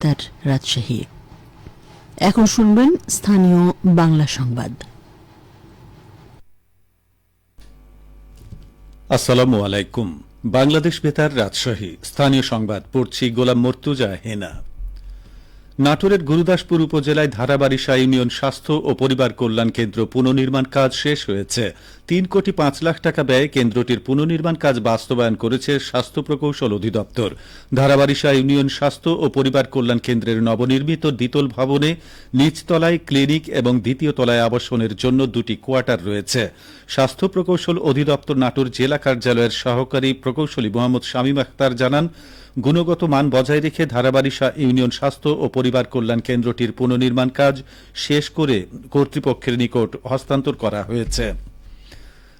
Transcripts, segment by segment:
তার রাজশাহী। এখন শুনবেন স্থানীয় বাংলা সংবাদ। আসসালামু আলাইকুম। বাংলাদেশ বেতার রাজশাহী। স্থানীয় সংবাদ পড়ছি গোলাম মর্তুজা হেনা। নাটোরের গুরুদাসপুর উপজেলায় ধারাবাড়িশা ইউনিয়ন স্বাস্থ্য ও পরিবার কল্যাণ কেন্দ্র পুনর্নির্মাণ কাজ শেষ হয়েছে। তিন কোটি পাঁচ লাখ টাকা ব্যয়ে কেন্দ্রটির পুনর্নির্মাণ কাজ বাস্তবায়ন করেছে স্বাস্থ্য প্রকৌশল অধিদপ্তর। ধারাবাড়িশা ইউনিয়ন স্বাস্থ্য ও পরিবার কল্যাণ কেন্দ্রের নবনির্মিত দ্বিতল ভবনে নিচতলায় ক্লিনিক এবং দ্বিতীয় তলায় আবাসনের জন্য দুটি কোয়ার্টার রয়েছে। স্বাস্থ্য প্রকৌশল অধিদপ্তর নাটোর জেলা কার্যালয়ের সহকারী প্রকৌশলী মোহাম্মদ শামীম আখতার জানান, গুণগত মান বজায় রেখে ধারাবাড়িশা ইউনিয়ন স্বাস্থ্য ও পরিবার কল্যাণ কেন্দ্রটির পুনর্নির্মাণ কাজ শেষ করে কর্তৃপক্ষের নিকট হস্তান্তর করা হয়েছে।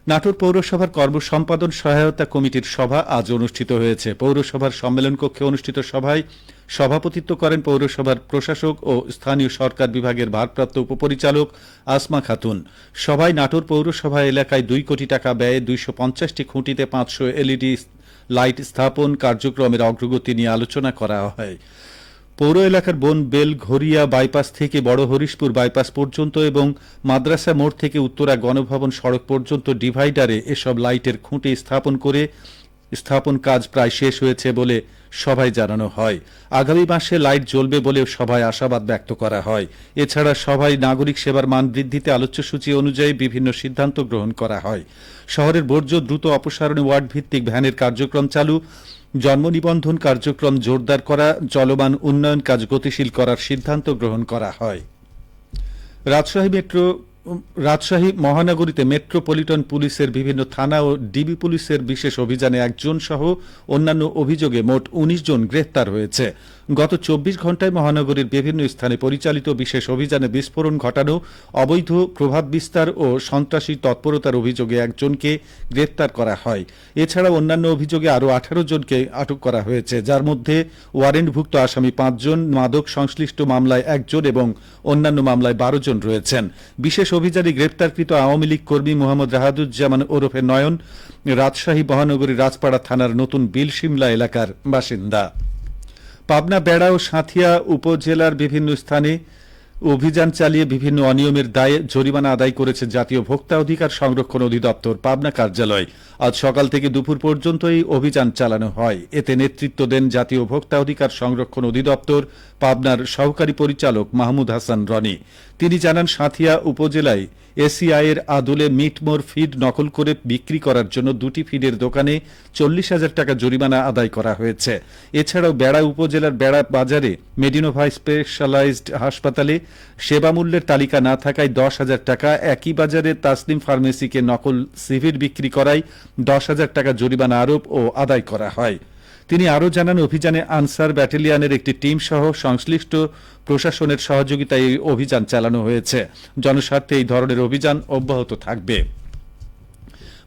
নাটোর পৌরসভার কর্মসম্পাদন সহায়তা কমিটির সভা আজ অনুষ্ঠিত হয়েছে। পৌরসভার সম্মেলন কক্ষে অনুষ্ঠিত সভায় সভাপতিত্ব করেন পৌরসভার প্রশাসক ও স্থানীয় সরকার বিভাগের ভারপ্রাপ্ত উপপরিচালক আসমা খাতুন। সভায় নাটোর পৌরসভা এলাকায় দুই কোটি টাকা ব্যয়ে দুইশো পঞ্চাশটি খুঁটিতে পাঁচশো এলইডি লাইট স্থাপন কার্যক্রমের অগ্রগতি নিয়ে আলোচনা করা হয়। পৌর এলাকার বন, বেল ঘরিয়া বাইপাস থেকে বড় হরিশপুর বাইপাস পর্যন্ত এবং মাদ্রাসা মোড় থেকে উত্তরা গণভবন সড়ক পর্যন্ত ডিভাইডারে এসব লাইটের খুঁটি স্থাপন করে স্থাপন কাজ প্রায় শেষ হয়েছে বলে সভায় জানানো হয়। আগামী মাসে লাইট জ্বলবে বলেও সভায় আশাবাদ ব্যক্ত করা হয়। এছাড়া সভায় নাগরিক সেবার মান বৃদ্ধিতে আলোচ্যসূচি অনুযায়ী বিভিন্ন সিদ্ধান্ত গ্রহণ করা হয়। শহরের বর্জ্য, দ্রুত অপসারণে ওয়ার্ড ভিত্তিক ভ্যানের কার্যক্রম চালু। জন্ম নিবন্ধন কার্যক্রম জোরদার করা, চলমান উন্নয়ন কাজ গতিশীল করার সিদ্ধান্ত গ্রহণ করা হয়। রাজশাহী মেট্রো রাজশাহী মহানগরীতে মেট্রোপলিটন পুলিশের বিভিন্ন থানা ও ডিবি পুলিশের বিশেষ অভিযানে একজন সহ অন্যান্য অভিযোগে মোট উনিশ জন গ্রেপ্তার হয়েছে। গত চব্বিশ ঘণ্টায় মহানগরীর বিভিন্ন স্থানে পরিচালিত বিশেষ অভিযানে বিস্ফোরণ ঘটানো, অবৈধ প্রভাব বিস্তার ও সন্ত্রাসী তৎপরতার অভিযোগে একজনকে গ্রেপ্তার করা হয়। এছাড়া অন্যান্য অভিযোগে আরও আঠারো জনকে আটক করা হয়েছে, যার মধ্যে ওয়ারেন্টভুক্ত আসামি পাঁচজন, মাদক সংশ্লিষ্ট মামলায় একজন এবং অন্যান্য মামলায় বারো জন রয়েছেন। বিশেষ অভিযানে গ্রেপ্তারকৃত আওয়ামী লীগ কর্মী মোহাম্মদ রাহাদুজ্জামান ওরফে নয়ন। রাজশাহী মহানগরী রাজপাড়া থানার নতুন বিলশিমলা এলাকার বাসিন্দা। পাবনা বেড়া ও সাঁথিয়া উপজেলার বিভিন্ন স্থানে অভিযান চালিয়ে বিভিন্ন অনিয়মের দায়ে জরিমানা আদায় করেছে জাতীয় ভোক্তা অধিকার সংরক্ষণ অধিদপ্তর, পাবনা কার্যালয়। আজ সকাল থেকে দুপুর পর্যন্ত এই অভিযান চালানো হয়। এতে নেতৃত্ব দেন জাতীয় ভোক্তা অধিকার সংরক্ষণ অধিদপ্তর, পাবনার সহকারী পরিচালক মাহমুদ হাসান রনি। তিনি জানান, সাঁথিয়া উপজেলায় এসিআইয়ের আদলে মিটমোর ফিড নকল করে বিক্রি করার জন্য দুটি ফিডের দোকানে চল্লিশ হাজার টাকা জরিমানা আদায় করা হয়েছে। এছাড়াও বেড়া উপজেলার বেড়া বাজারে মেডিনোভাই স্পেশালাইজড হাসপাতালে সেবা মূল্যের তালিকা না থাকায় দশ হাজার টাকা একই বাজারে তাসনিম ফার্মেসিকে নকল সিভির বিক্রি করায় দশ হাজার টাকা জরিমানা আরোপ ও আদায় করা হয়। তিনি আরও জানান, অভিযানে আনসার ব্যাটালিয়নের একটি টিম সহ সংশ্লিষ্ট প্রশাসনের সহযোগিতায় এই অভিযান চালানো হয়েছে। জনস্বার্থে এই ধরনের অভিযান অব্যাহত থাকবে।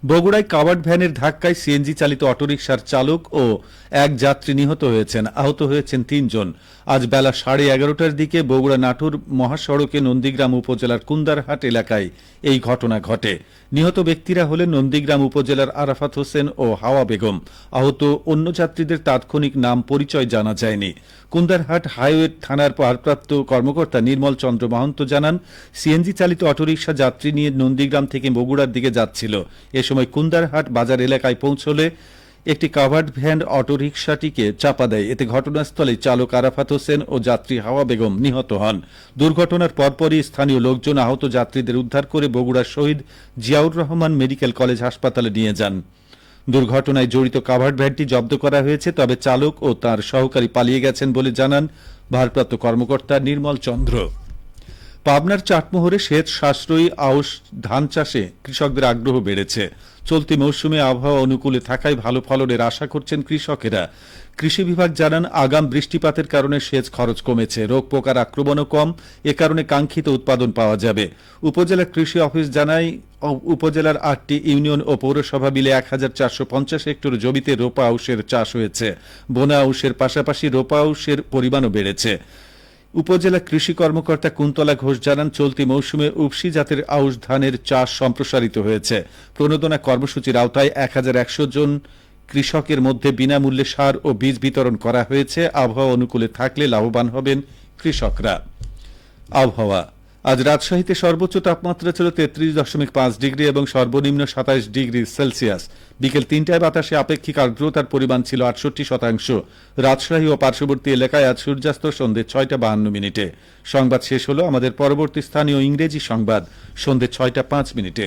বগুড়ায় কাভার্ড ভ্যানের ধাক্কায় সিএনজি চালিত অটোরিকশার চালক ও এক যাত্রী নিহত হয়েছেন। আহত হয়েছেন তিনজন। আজ বেলা সাড়ে এগারোটার দিকে বগুড়া নাটুর মহাসড়কে নন্দীগ্রাম উপজেলার কুন্দারহাট এলাকায় এই ঘটনা ঘটে। নিহত ব্যক্তিরা হলেন নন্দীগ্রাম উপজেলার আরাফাত হোসেন ও হাওয়া বেগম। আহত অন্য যাত্রীদের তাৎক্ষণিক নাম পরিচয় জানা যায়নি। কুন্দারহাট হাইওয়ে থানার ভারপ্রাপ্ত কর্মকর্তা নির্মল চন্দ্র মাহন্ত জানান, সিএনজি চালিত অটোরিকশা যাত্রী নিয়ে নন্দীগ্রাম থেকে বগুড়ার দিকে যাচ্ছিল। এ সময় কুন্দারহাট বাজার এলাকায় পৌঁছলে একটি কাভার্ড ভ্যান অটোরিকশাটিকে চাপা দেয়। এতে ঘটনাস্থলে চালক আরাফাত হোসেন ও যাত্রী হাওয়া বেগম নিহত হন। দুর্ঘটনার পরপরই স্থানীয় লোকজন আহত যাত্রীদের উদ্ধার করে বগুড়ার শহীদ জিয়াউর রহমান মেডিকেল কলেজ হাসপাতালে নিয়ে যান। দুর্ঘটনায় জড়িত কাভার্ড ভ্যানটি জব্দ করা হয়েছে, তবে চালক ও তার সহকারী পালিয়ে গেছেন বলে জানান ভারপ্রাপ্ত কর্মকর্তা নির্মল চন্দ্র। পাবনার চাটমোহরে সেচ সাশ্রয়ী আউশ ধান চাষে কৃষকদের আগ্রহ বেড়েছে। চলতি মৌসুমে আবহাওয়া অনুকূলে থাকায় ভালো ফলনের আশা করছেন কৃষকেরা। কৃষি বিভাগ জানান, আগাম বৃষ্টিপাতের কারণে সেচ খরচ কমেছে। রোগ পোকার আক্রমণও কম, এ কারণে কাঙ্ক্ষিত উৎপাদন পাওয়া যাবে। উপজেলা কৃষি অফিস জানায় উপজেলার আটটি ইউনিয়ন ও পৌরসভা মিলে এক হাজার চারশো পঞ্চাশ হেক্টর জমিতে রোপা আউশের চাষ হয়েছে। বোনা আউশের পাশাপাশি রোপা আউশের পরিমাণও বেড়েছে। উপজেলা কৃষি কর্মকর্তা কুন্তলা ঘোষ জানান, চলতি মৌসুমে উপসি জাতের আউশ ধানের চাষ সম্প্রসারিত হয়েছে। প্রণোদনা কর্মসূচির আওতায় এক হাজার একশো জন কৃষকের মধ্যে বিনামূল্যে সার ও বীজ বিতরণ করা হয়েছে। আবহাওয়া অনুকূলে থাকলে লাভবান হবেন কৃষকরা। আবহাওয়া আজ রাজশাহীতে সর্বোচ্চ তাপমাত্রা ছিল তেত্রিশ দশমিক পাঁচ ডিগ্রি এবং সর্বনিম্ন সাতাইশ ডিগ্রি সেলসিয়াস। বিকেল তিনটায় বাতাসে আপেক্ষিক আর্দ্রতার পরিমাণ ছিল আটষট্টি শতাংশ। রাজশাহী ও পার্শ্ববর্তী এলাকায় আজ সূর্যাস্ত সন্ধে ছয়টা বাহান্ন মিনিটে। সংবাদ শেষ হলো আমাদের পরবর্তী স্থানীয় ইংরেজি সংবাদ সন্ধে ছয়টা পাঁচ মিনিটে।